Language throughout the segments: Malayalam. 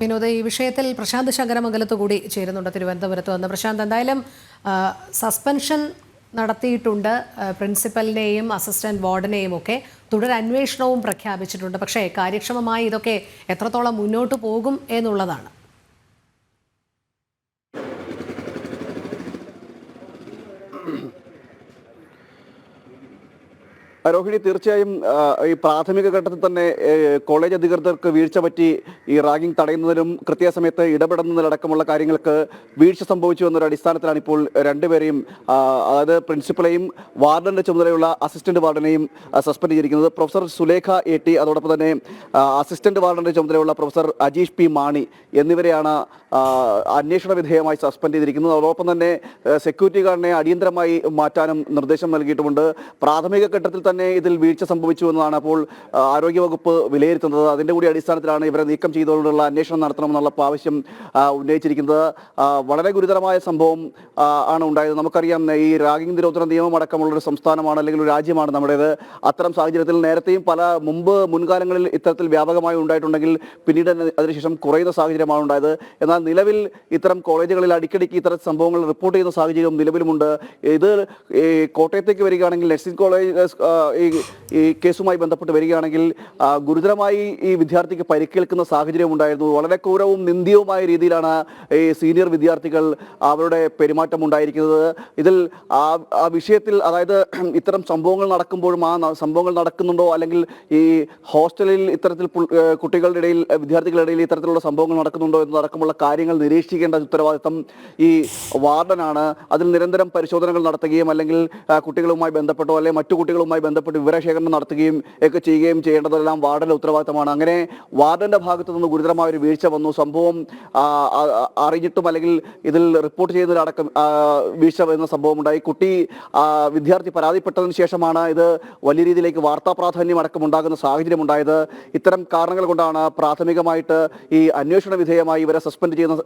വിനോദ് ഈ വിഷയത്തിൽ പ്രശാന്ത് ശങ്കരമംഗലത്ത് കൂടി ചേരുന്നുണ്ട് തിരുവനന്തപുരത്ത് വന്ന്. പ്രശാന്ത് എന്തായാലും സസ്പെൻഷൻ നടത്തിയിട്ടുണ്ട്. പ്രിൻസിപ്പലിനെയും അസിസ്റ്റന്റ് വാർഡനെയും ഒക്കെ തുടരന്വേഷണവും പ്രഖ്യാപിച്ചിട്ടുണ്ട്. പക്ഷേ കാര്യക്ഷമമായി ഇതൊക്കെ എത്രത്തോളം മുന്നോട്ട് പോകും എന്നുള്ളതാണ്. രോഹിണി തീർച്ചയായും ഈ പ്രാഥമിക ഘട്ടത്തിൽ തന്നെ കോളേജ് അധികൃതർക്ക് വീഴ്ച പറ്റി ഈ റാഗിംഗ് തടയുന്നതിലും കൃത്യസമയത്ത് ഇടപെടുന്നതിലടക്കമുള്ള കാര്യങ്ങൾക്ക് വീഴ്ച സംഭവിച്ചു എന്നൊരു അടിസ്ഥാനത്തിലാണ് ഇപ്പോൾ രണ്ടുപേരെയും അതായത് പ്രിൻസിപ്പളെയും വാർഡന്റെ ചുമതലയുള്ള അസിസ്റ്റന്റ് വാർഡനെയും സസ്പെൻഡ് ചെയ്തിരിക്കുന്നത്. പ്രൊഫസർ സുലേഖ എ ടി അതോടൊപ്പം തന്നെ അസിസ്റ്റന്റ് വാർഡന്റെ ചുമതലയുള്ള പ്രൊഫസർ അജീഷ് പി മാണി എന്നിവരെയാണ് അന്വേഷണ വിധേയമായി സസ്പെൻഡ് ചെയ്തിരിക്കുന്നത്. അതോടൊപ്പം തന്നെ സെക്യൂരിറ്റി ഗാർഡിനെ അടിയന്തരമായി മാറ്റാനും നിർദ്ദേശം നൽകിയിട്ടുമുണ്ട്. പ്രാഥമിക ഘട്ടത്തിൽ തന്നെ ഇതിൽ വീഴ്ച സംഭവിച്ചു എന്നതാണ് അപ്പോൾ ആരോഗ്യവകുപ്പ് വിലയിരുത്തുന്നത്. അതിന്റെ കൂടി അടിസ്ഥാനത്തിലാണ് ഇവരെ നീക്കം ചെയ്തുകൊണ്ടുള്ള അന്വേഷണം നടത്തണമെന്നുള്ള ആവശ്യം ഉന്നയിച്ചിരിക്കുന്നത്. വളരെ ഗുരുതരമായ സംഭവം ആണ് ഉണ്ടായത്. നമുക്കറിയാം ഈ റാഗിംഗ് നിരോധന നിയമം അടക്കമുള്ള ഒരു സംസ്ഥാനമാണ് അല്ലെങ്കിൽ ഒരു രാജ്യമാണ് നമ്മുടേത്. അത്തരം സാഹചര്യത്തിൽ നേരത്തെയും പല മുമ്പ് മുൻകാലങ്ങളിൽ ഇത്തരത്തിൽ വ്യാപകമായി ഉണ്ടായിട്ടുണ്ടെങ്കിൽ പിന്നീട് അതിന് അതിനുശേഷം കുറയുന്ന സാഹചര്യമാണ് ഉണ്ടായത്. എന്നാൽ നിലവിൽ ഇത്തരം കോളേജുകളിൽ അടിക്കടിക്ക് ഇത്തരം സംഭവങ്ങൾ റിപ്പോർട്ട് ചെയ്യുന്ന സാഹചര്യം നിലവിലുമുണ്ട്. ഇത് കോട്ടയത്തേക്ക് വരികയാണെങ്കിൽ നഴ്സിംഗ് കോളേജ് ഈ ഈ കേസുമായി ബന്ധപ്പെട്ട് വരികയാണെങ്കിൽ ഗുരുതരമായി ഈ വിദ്യാർത്ഥിക്ക് പരിക്കേൽക്കുന്ന സാഹചര്യം ഉണ്ടായിരുന്നു. വളരെ ക്രൂരവും നിന്ദ്യവുമായ രീതിയിലാണ് ഈ സീനിയർ വിദ്യാർത്ഥികൾ അവരുടെ പെരുമാറ്റം ഉണ്ടായിരിക്കുന്നത്. ഇതിൽ ആ ആ വിഷയത്തിൽ അതായത് ഇത്തരം സംഭവങ്ങൾ നടക്കുമ്പോഴും ആ സംഭവങ്ങൾ നടക്കുന്നുണ്ടോ? അല്ലെങ്കിൽ ഈ ഹോസ്റ്റലിൽ ഇത്തരത്തിൽ കുട്ടികളുടെ ഇടയിൽ വിദ്യാർത്ഥികളുടെ ഇടയിൽ ഇത്തരത്തിലുള്ള സംഭവങ്ങൾ നടക്കുന്നുണ്ടോ എന്നതടക്കമുള്ള കാര്യങ്ങൾ നിരീക്ഷിക്കേണ്ട ഉത്തരവാദിത്തം ഈ വാർഡനാണ്. അതിൽ നിരന്തരം പരിശോധനകൾ നടത്തുകയും അല്ലെങ്കിൽ കുട്ടികളുമായി ബന്ധപ്പെട്ടോ അല്ലെങ്കിൽ മറ്റു കുട്ടികളുമായി ബന്ധപ്പെട്ട് വിവരശേഖരണം നടത്തുകയും ഒക്കെ ചെയ്യുകയും ചെയ്യേണ്ടതെല്ലാം വാർഡന്റെ ഉത്തരവാദിത്തമാണ്. അങ്ങനെ വാർഡന്റെ ഭാഗത്തു നിന്ന് ഗുരുതരമായ ഒരു വീഴ്ച വന്നു. സംഭവം അറിഞ്ഞിട്ടും അല്ലെങ്കിൽ ഇതിൽ റിപ്പോർട്ട് ചെയ്യുന്നതിലടക്കം വീഴ്ച വരുന്ന സംഭവം ഉണ്ടായി കുട്ടി വിദ്യാർത്ഥി പരാതിപ്പെട്ടതിന് ശേഷമാണ് ഇത് വലിയ രീതിയിലേക്ക് വാർത്താ പ്രാധാന്യം അടക്കം ഉണ്ടാകുന്ന സാഹചര്യം ഉണ്ടായത്. ഇത്തരം കാരണങ്ങൾ കൊണ്ടാണ് പ്രാഥമികമായിട്ട് ഈ അന്വേഷണ വിധേയമായി ഇവരെ സസ്പെൻഡ് ചെയ്യുന്ന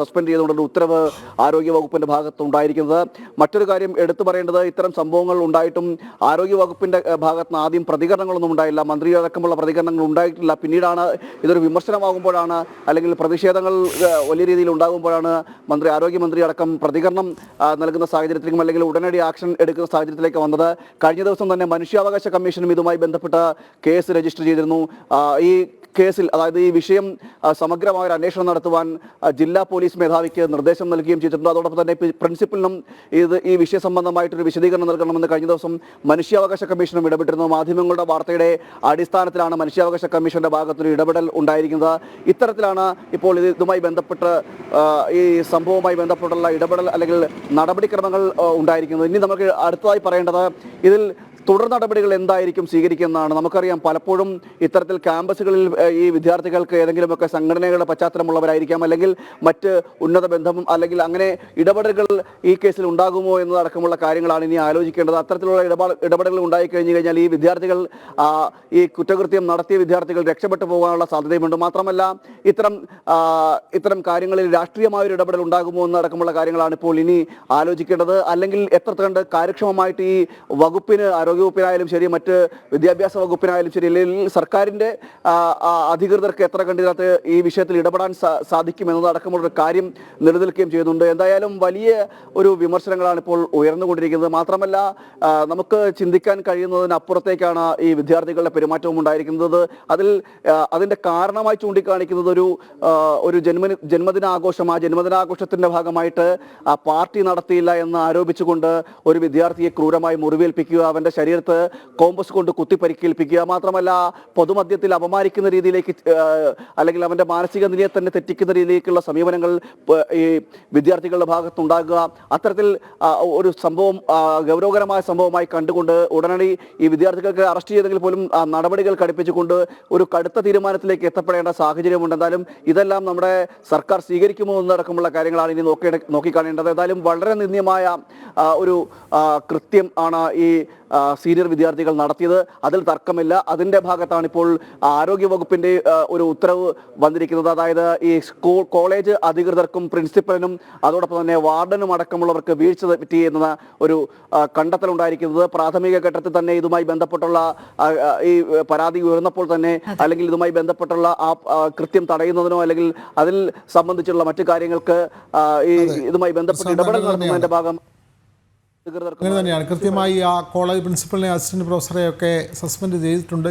സസ്പെൻഡ് ചെയ്തുകൊണ്ടുള്ള ഉത്തരവ് ആരോഗ്യ വകുപ്പിന്റെ ഭാഗത്ത് ഉണ്ടായിരിക്കുന്നത് മറ്റൊരു കാര്യം എടുത്തു പറയേണ്ടത് ഇത്തരം സംഭവങ്ങൾ ഉണ്ടായിട്ടും ആരോഗ്യ വകുപ്പിന്റെ ഭാഗത്ത് നിന്ന് ആദ്യം പ്രതികരണങ്ങളൊന്നും ഉണ്ടായില്ല. മന്ത്രി അടക്കമുള്ള പ്രതികരണങ്ങൾ ഉണ്ടായിട്ടില്ല. പിന്നീടാണ് ഇതൊരു വിമർശനമാകുമ്പോഴാണ് അല്ലെങ്കിൽ പ്രതിഷേധങ്ങൾ വലിയ രീതിയിൽ ഉണ്ടാകുമ്പോഴാണ് മന്ത്രി ആരോഗ്യമന്ത്രി അടക്കം പ്രതികരണം നൽകുന്ന സാഹചര്യത്തിലേക്കും അല്ലെങ്കിൽ ഉടനടി ആക്ഷൻ എടുക്കുന്ന സാഹചര്യത്തിലേക്ക് വന്നത്. കഴിഞ്ഞ ദിവസം തന്നെ മനുഷ്യാവകാശ കമ്മീഷനും ഇതുമായി ബന്ധപ്പെട്ട കേസ് രജിസ്റ്റർ ചെയ്തിരുന്നു. ഈ കേസിൽ അതായത് ഈ വിഷയം സമഗ്രമായ ഒരു അന്വേഷണം നടത്തുവാൻ ജില്ലാ പോലീസ് മേധാവിക്ക് നിർദ്ദേശം നൽകുകയും ചെയ്തിട്ടുണ്ട്. അതോടൊപ്പം തന്നെ പ്രി- പ്രിൻസിപ്പലിനും ഇത് ഈ വിഷയ സംബന്ധമായിട്ടൊരു വിശദീകരണം നൽകണമെന്ന് കഴിഞ്ഞ ദിവസം മനുഷ്യാവകാശ കമ്മീഷനും ഇടപെട്ടിരുന്നു. മാധ്യമങ്ങളുടെ വാർത്തയുടെ അടിസ്ഥാനത്തിലാണ് മനുഷ്യാവകാശ കമ്മീഷന്റെ ഭാഗത്തൊരു ഇടപെടൽ ഉണ്ടായിരിക്കുന്നത്. ഇത്തരത്തിലാണ് ഇപ്പോൾ ഇത് ഇതുമായി ബന്ധപ്പെട്ട് ഈ സംഭവവുമായി ബന്ധപ്പെട്ടുള്ള ഇടപെടൽ അല്ലെങ്കിൽ നടപടിക്രമങ്ങൾ ഉണ്ടായിരിക്കുന്നത്. ഇനി നമുക്ക് അടുത്തതായി പറയേണ്ടത് ഇതിൽ തുടർ നടപടികൾ എന്തായിരിക്കും സ്വീകരിക്കുന്നതാണ്? നമുക്കറിയാം പലപ്പോഴും ഇത്തരത്തിൽ ക്യാമ്പസുകളിൽ ഈ വിദ്യാർത്ഥികൾക്ക് ഏതെങ്കിലുമൊക്കെ സംഘടനകളുടെ പശ്ചാത്തലമുള്ളവരായിരിക്കാം. അല്ലെങ്കിൽ മറ്റ് ഉന്നത ബന്ധം അല്ലെങ്കിൽ അങ്ങനെ ഇടപെടലുകൾ ഈ കേസിൽ ഉണ്ടാകുമോ എന്നതടക്കമുള്ള കാര്യങ്ങളാണ് ഇനി ആലോചിക്കേണ്ടത്. അത്തരത്തിലുള്ള ഇടപാട് ഇടപെടലുകൾ ഉണ്ടായി കഴിഞ്ഞു കഴിഞ്ഞാൽ ഈ വിദ്യാർത്ഥികൾ ഈ കുറ്റകൃത്യം നടത്തിയ വിദ്യാർത്ഥികൾ രക്ഷപ്പെട്ടു പോകാനുള്ള സാധ്യതയുമുണ്ട്. മാത്രമല്ല ഇത്തരം ഇത്തരം കാര്യങ്ങളിൽ രാഷ്ട്രീയമായ ഒരു ഇടപെടൽ ഉണ്ടാകുമോ എന്നടക്കമുള്ള കാര്യങ്ങളാണ് ഇപ്പോൾ ഇനി ആലോചിക്കേണ്ടത്. അല്ലെങ്കിൽ എത്ര കണ്ട് കാര്യക്ഷമമായിട്ട് ഈ വകുപ്പിന് ആരോഗ്യവകുപ്പിനായാലും ശരി മറ്റ് വിദ്യാഭ്യാസ വകുപ്പിനായാലും ശരി അല്ലെങ്കിൽ ആ, അധികൃതർക്ക് എത്ര കണ്ടിനകത്ത് ഈ വിഷയത്തിൽ ഇടപെടാൻ സാ- സാധിക്കും എന്നതടക്കമുള്ളൊരു കാര്യം നിലനിൽക്കുകയും ചെയ്യുന്നുണ്ട്. എന്തായാലും വലിയ ഒരു വിമർശനങ്ങളാണ് ഇപ്പോൾ ഉയർന്നുകൊണ്ടിരിക്കുന്നത്. മാത്രമല്ല നമുക്ക് ചിന്തിക്കാൻ കഴിയുന്നതിനപ്പുറത്തേക്കാണ് ഈ വിദ്യാർത്ഥികളുടെ പെരുമാറ്റവും ഉണ്ടായിരിക്കുന്നത്. അതിൽ അതിന്റെ കാരണമായി ചൂണ്ടിക്കാണിക്കുന്നത് ഒരു ഒരു ജന്മ ജന്മദിനാഘോഷം. ആ ജന്മദിനാഘോഷത്തിന്റെ ഭാഗമായിട്ട് ആ പാർട്ടി നടത്തിയില്ല എന്ന് ആരോപിച്ചുകൊണ്ട് ഒരു വിദ്യാർത്ഥിയെ ക്രൂരമായി മുറിവേൽപ്പിക്കുക അവന്റെ ശരീരത്ത് കോമ്പസ് കൊണ്ട് കുത്തി പരിക്കേൽപ്പിക്കുക മാത്രമല്ല പൊതുമധ്യത്തിൽ അപമാനിക്കുന്ന രീതിയിലേക്ക് അല്ലെങ്കിൽ അവന്റെ മാനസിക നിലയെ തന്നെ തെറ്റിക്കുന്ന രീതിയിലേക്കുള്ള സമീപനങ്ങൾ ഈ വിദ്യാർത്ഥികളുടെ ഭാഗത്തുണ്ടാകുക. അത്തരത്തിൽ ഒരു സംഭവം ഗൗരവകരമായ സംഭവമായി കണ്ടുകൊണ്ട് ഉടനടി ഈ വിദ്യാർത്ഥികൾക്ക് അറസ്റ്റ് ചെയ്തെങ്കിൽ പോലും നടപടികൾ കടുപ്പിച്ചുകൊണ്ട് ഒരു കടുത്ത തീരുമാനത്തിലേക്ക് എത്തപ്പെടേണ്ട സാഹചര്യമുണ്ട്. എന്തായാലും ഇതെല്ലാം നമ്മുടെ സർക്കാർ സ്വീകരിക്കുമോ എന്നടക്കമുള്ള കാര്യങ്ങളാണ് ഇനി നോക്കി നോക്കിക്കാണേണ്ടത്. ഏതായാലും വളരെ നിന്ദ്യമായ ഒരു കൃത്യം ആണ് ഈ സീനിയർ വിദ്യാർത്ഥികൾ നടത്തിയത്. അതിൽ തർക്കമില്ല. അതിന്റെ ഭാഗത്താണ് ഇപ്പോൾ ആരോഗ്യ വകുപ്പിന്റെ ഒരു ഉത്തരവ് വന്നിരിക്കുന്നത്. അതായത് ഈ സ്കൂൾ കോളേജ് അധികൃതർക്കും പ്രിൻസിപ്പലിനും അതോടൊപ്പം തന്നെ വാർഡനും അടക്കമുള്ളവർക്ക് വീഴ്ച പറ്റി എന്ന ഒരു കണ്ടെത്തലുണ്ടായിരിക്കുന്നത് പ്രാഥമിക ഘട്ടത്തിൽ തന്നെ ഇതുമായി ബന്ധപ്പെട്ടുള്ള ഈ പരാതി ഉയർന്നപ്പോൾ തന്നെ അല്ലെങ്കിൽ ഇതുമായി ബന്ധപ്പെട്ടുള്ള ആ കൃത്യം തടയുന്നതിനോ അല്ലെങ്കിൽ അതിൽ സംബന്ധിച്ചുള്ള മറ്റു കാര്യങ്ങൾക്ക് ഈ ഇതുമായി ബന്ധപ്പെട്ട് ഇടപെടൽ നടത്തുന്നതിന്റെ ഭാഗം അങ്ങനെ തന്നെയാണ്. കൃത്യമായി ആ കോളേജ് പ്രിൻസിപ്പലിനെ അസിസ്റ്റന്റ് പ്രൊഫസറെയൊക്കെ സസ്പെൻഡ് ചെയ്തിട്ടുണ്ട്.